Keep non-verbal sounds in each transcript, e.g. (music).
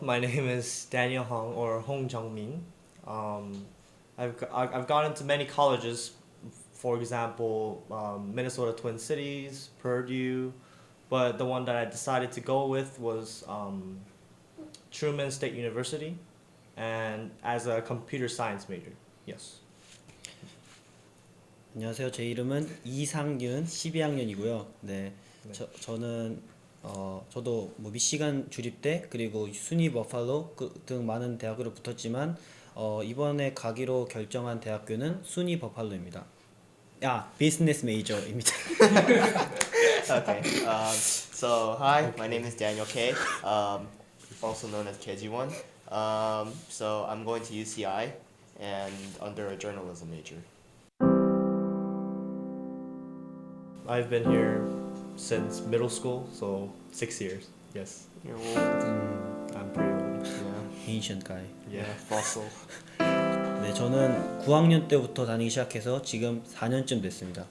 my name is Daniel Hong or Hong Jungmin. Um, I've, g- I've I've gone into many colleges, for example, um, Minnesota Twin Cities, Purdue, but the one that I decided to go with was um, Truman State University, and as a computer science major. Yes. 안녕하세요. 제 이름은 이상윤 12학년이고요. 네. 네. 저, 저는 어 저도 뭐 미시간 주립대 그리고 순위 버팔로 그, 등 많은 대학으로 붙었지만 어 이번에 가기로 결정한 대학교는 순위 버팔로입니다. 야, 비즈니스 메이저입니다. okay. Um, so hi, my name is Daniel K. Um, also known as Kejiwon. Um, so I'm going to UCI and under a journalism major. I've been here since middle school, so six years. Yes, You're old. 음, I'm pretty old. Yeah. ancient guy. Yeah. Fossil. (laughs) 네, 저는 9학년 때부터 다니기 시작해서 지금 4년쯤 됐습니다.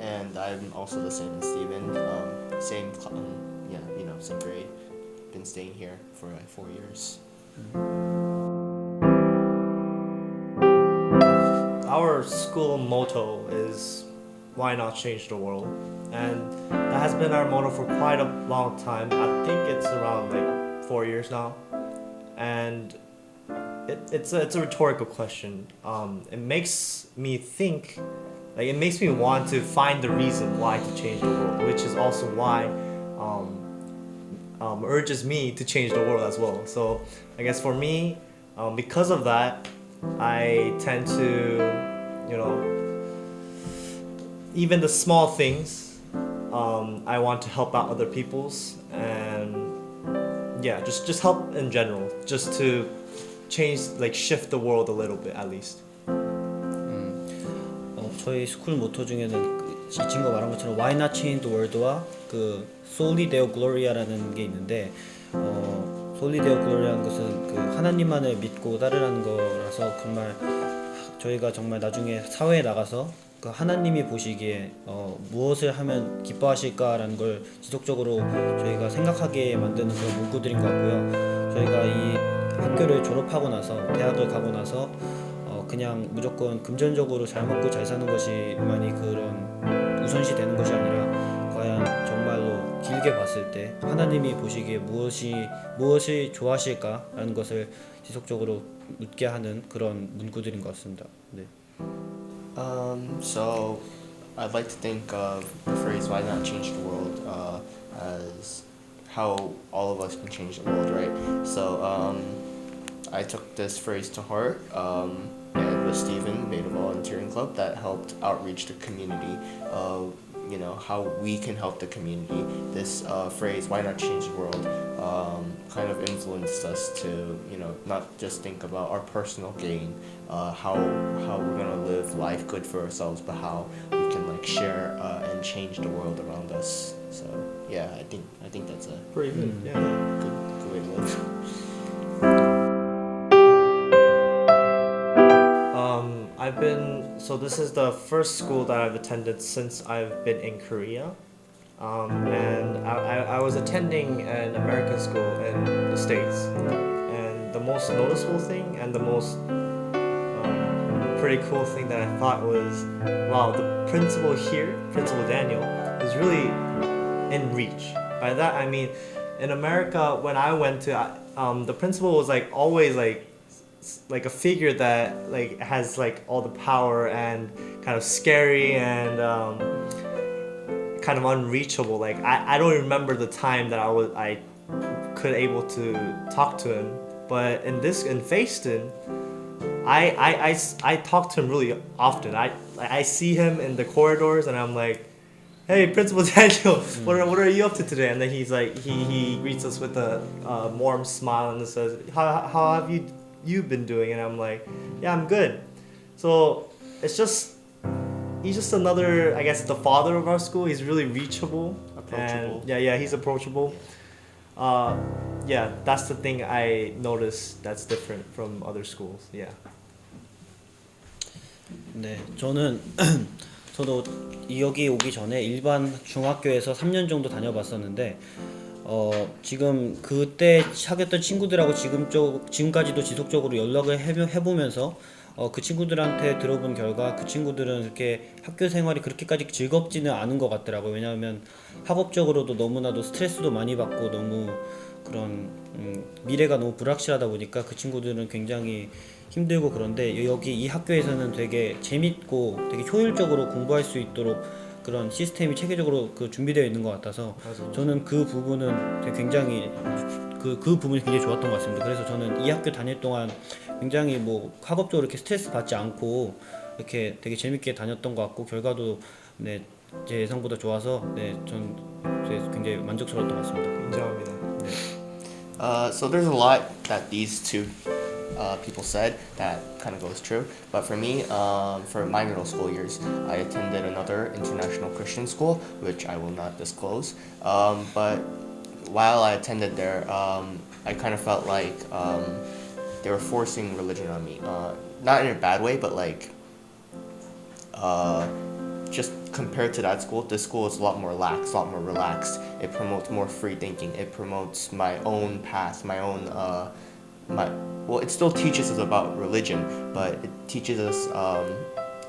And I'm also the same as Steven. Um, same, cl- um, yeah, you know, same grade. Been staying here for like four years. Our school motto is why not change the world? And that has been our motto for quite a long time. I think it's around like four years now. And it, it's, a, it's a rhetorical question. Um, it makes me think, like, it makes me want to find the reason why to change the world, which is also why um, um, urges me to change the world as well. So I guess for me, um, because of that, I tend to, you know, even the small things, um, I want to help out other people's and yeah, just just help in general, just to change like shift the world a little bit at least. 어, 저희 스쿨 모토 중에는 그, 이 친구가 말한 것처럼 Why Not Change the World와 그 Soli Deo Gloria라는 게 있는데 어, Soli Deo Gloria는 것은 그 하나님만을 믿고 따르라는 거라서 정말 저희가 정말 나중에 사회에 나가서 그 하나님이 보시기에 어, 무엇을 하면 기뻐하실까라는 걸 지속적으로 저희가 생각하게 만드는 그런 문구들인 것 같고요. 저희가 이 학교를 졸업하고 나서 대학을 가고 나서 어 그냥 무조건 금전적으로 잘 먹고 잘 사는 것이만이 그런 우선시 되는 것이 아니라 과연 정말로 길게 봤을 때 하나님이 보시기에 무엇이 무엇이 좋아하실까라는 것을 지속적으로 묻게 하는 그런 문구들인 것 같습니다. 네. Um, so I'd like to think of the phrase "Why not change the world?" Uh, as how all of us can change the world, right? So um, I took this phrase to heart, um, and with Stephen made a volunteering club that helped outreach the community. Uh, you know how we can help the community. This uh, phrase "Why not change the world?" Um, kind of influenced us to you know not just think about our personal gain, uh, how how we're gonna live life good for ourselves, but how we can like share uh, and change the world around us. So yeah, I think I think that's a Pretty good. Mm. Yeah. good good way to live. (laughs) Um, I've been so this is the first school that I've attended since I've been in Korea, um, and I, I, I was attending an American school in the states, and the most noticeable thing and the most um, pretty cool thing that I thought was, wow, the principal here, Principal Daniel, is really in reach. By that I mean, in America when I went to, um, the principal was like always like like a figure that like has like all the power and kind of scary and um, kind of unreachable. Like I, I don't remember the time that I was I could able to talk to him. But in this in Faceton, I talk to him really often. I I see him in the corridors and I'm like, hey Principal (laughs) Daniel, what are, what are you up to today? And then he's like he, he greets us with a uh, warm smile and says, how, how have you you been doing? And I'm like, yeah I'm good. So it's just he's just another I guess the father of our school. He's really reachable. Approachable. And yeah yeah he's approachable. Uh, yeah, that's the thing I noticed that's different from other schools. Yeah. 네, 저는 저도 이- 여기 오기 전에 일반 중학교에서 3년 정도 다녀봤었는데 어 지금 그때 사귀었던 친구들하고 지금 쪽 지금까지도 지속적으로 연락을 해, 해보면서 어 그 친구들한테 들어본 결과 그 친구들은 이렇게 학교 생활이 그렇게까지 즐겁지는 않은 것 같더라고요. 왜냐하면 학업적으로도 너무나도 스트레스도 많이 받고 너무 그런 음, 미래가 너무 불확실하다 보니까 그 친구들은 굉장히 힘들고 그런데 여기 이 학교에서는 되게 재밌고 되게 효율적으로 공부할 수 있도록 그런 시스템이 체계적으로 그 준비되어 있는 것 같아서 맞아요. 저는 그 부분은 되게 굉장히 그, 그 부분이 굉장히 좋았던 것 같습니다. 그래서 저는 이 학교 다닐 동안 굉장히 뭐 학업적으로 이렇게 스트레스 받지 않고 이렇게 되게 재밌게 다녔던 것 같고 결과도 네, 제 예상보다 좋아서 네, 전 굉장히 만족스러웠던 것 같습니다. 인정합니다. Uh, so there's a lot that these two uh, people said that kind of goes true. But for me, um, for my middle school years, I attended another international Christian school, which I will not disclose. Um, but while I attended there, um, I kind of felt like um, they were forcing religion on me. Uh, not in a bad way, but like uh, just compared to that school, this school is a lot more lax, a lot more relaxed. It promotes more free thinking. It promotes my own path, my own uh, my. Well, it still teaches us about religion, but it teaches us. Um,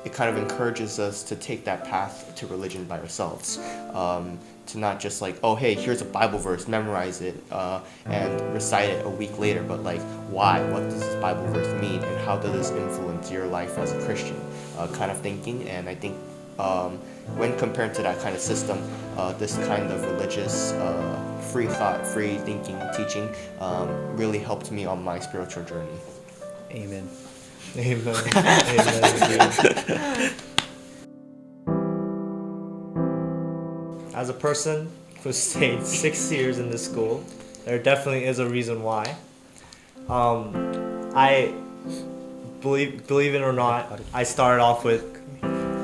it kind of encourages us to take that path to religion by ourselves. Um, to not just like, oh hey, here's a Bible verse, memorize it uh, and recite it a week later, but like, why? What does this Bible verse mean, and how does this influence your life as a Christian? Uh, kind of thinking, and I think um, when compared to that kind of system, uh, this kind of religious, uh, free thought, free thinking, teaching um, really helped me on my spiritual journey. Amen. (laughs) Amen. Amen. As a person who (laughs) stayed six years in this school, there definitely is a reason why. Um, I believe believe it or not, I started off with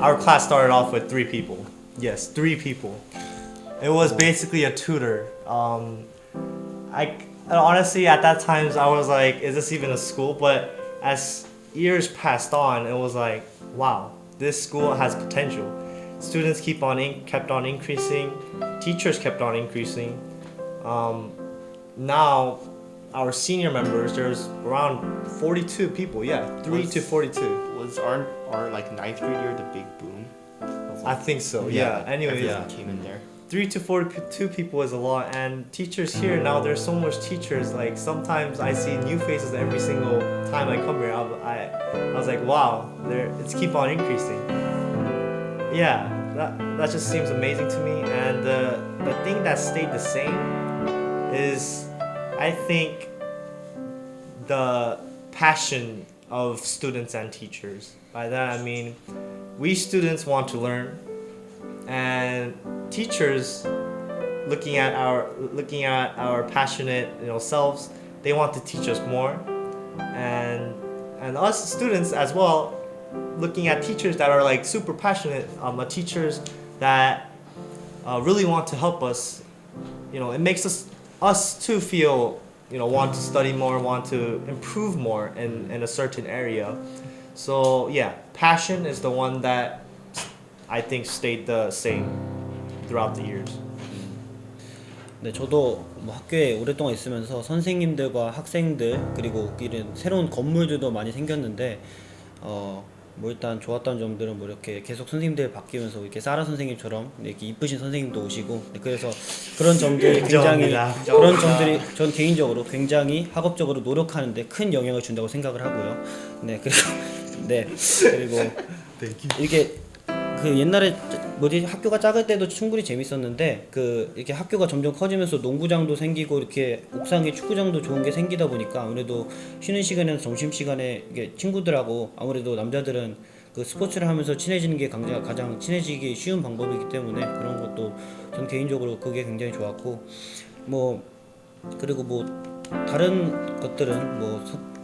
our class started off with three people. Yes, three people. It was oh. basically a tutor um, I honestly at that times I was like, is this even a school? But as years passed on, it was like, wow, this school has potential. Students keep on in, kept on increasing, teachers kept on increasing. Um, now, our senior members, there's around 42 people. Yeah, three to 42. Was our our like ninth grade year the big boom? of, I think so. Yeah. Anyways, yeah. came in there. Three to four two people is a lot and teachers here now there's so much teachers like sometimes i see new faces every single time i come here. I, I, I was like wow there it's keep on increasing. Yeah that, that just seems amazing to me and the, the thing that stayed the same is i think the passion of students and teachers. By that i mean we students want to learn and teachers looking at our looking at our passionate you know selves they want to teach us more. And and us students as well looking at teachers that are like super passionate um, teachers that uh, really want to help us you know it makes us us too feel you know want to study more want to improve more in, in a certain area. So yeah passion is the one that I think stayed the same throughout the years. 네, 저도 뭐 학교에 오랫동안 있으면서 선생님들과 학생들 그리고 이런 새로운 건물들도 많이 생겼는데 어, 뭐 일단 좋았던 점들은 뭐 이렇게 계속 선생님들 바뀌면서 이렇게 사라 선생님처럼 이렇게 이쁘신 선생님도 오시고 네, 그래서 그런 점들이 굉장히 인정합니다. 그런 점들이 전 개인적으로 굉장히 학업적으로 노력하는데 큰 영향을 준다고 생각을 하고요. 네, 그리고 네 그리고 (laughs) 이게 그 옛날에 뭐지? 학교가 작을 때도 충분히 재밌었는데 그 이렇게 학교가 점점 커지면서 농구장도 생기고 이렇게 옥상에 축구장도 좋은 게 생기다 보니까 아무래도 쉬는 시간에는 점심 시간에 이게 친구들하고 아무래도 남자들은 그 스포츠를 하면서 친해지는 게 가장 가장 친해지기 쉬운 방법이기 때문에 그런 것도 전 개인적으로 그게 굉장히 좋았고 뭐 그리고 뭐 다른 것들은 뭐 서-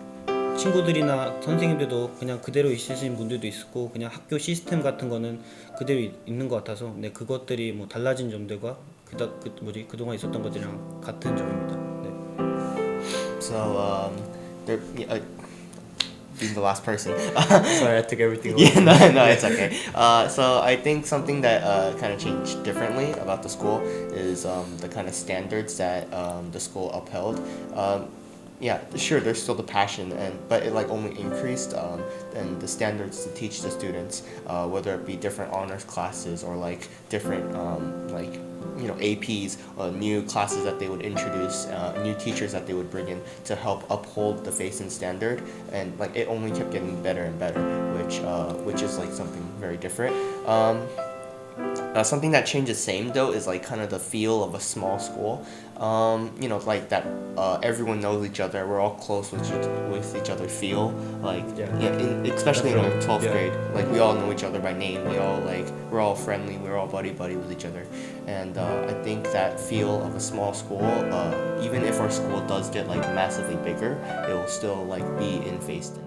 친구들이나 선생님들도 그냥 그대로 있으신 분들도 있고 그냥 학교 시스템 같은 거는 그대로 있- 있는 것 같아서 네 그것들이 뭐 달라진 점들과 그다 그 뭐지 그동안 있었던 것들이랑 같은 점입니다. 네. So um, there, uh, being the last person. Sorry, I took everything away. Yeah, no, no, it's okay. Uh, so I think something that uh, kind of changed differently about the school is um, the kind of standards that um, the school upheld. Um, yeah, sure, there's still the passion, and but it like only increased, um, and the standards to teach the students, uh, whether it be different honors classes or like different um, like you know APs, uh, new classes that they would introduce, uh, new teachers that they would bring in to help uphold the FACEN standard, and like it only kept getting better and better, which uh, which is like something very different. Um, uh, something that changes same though is like kind of the feel of a small school. Um, you know, like that uh, everyone knows each other. We're all close with each, with each other. Feel like Yeah. in, especially in Definitely, twelfth yeah. grade. Like we all know each other by name. We all like we're all friendly. We're all buddy buddy with each other. And uh, I think that feel of a small school, uh, even if our school does get like massively bigger, it will still like be in Facein.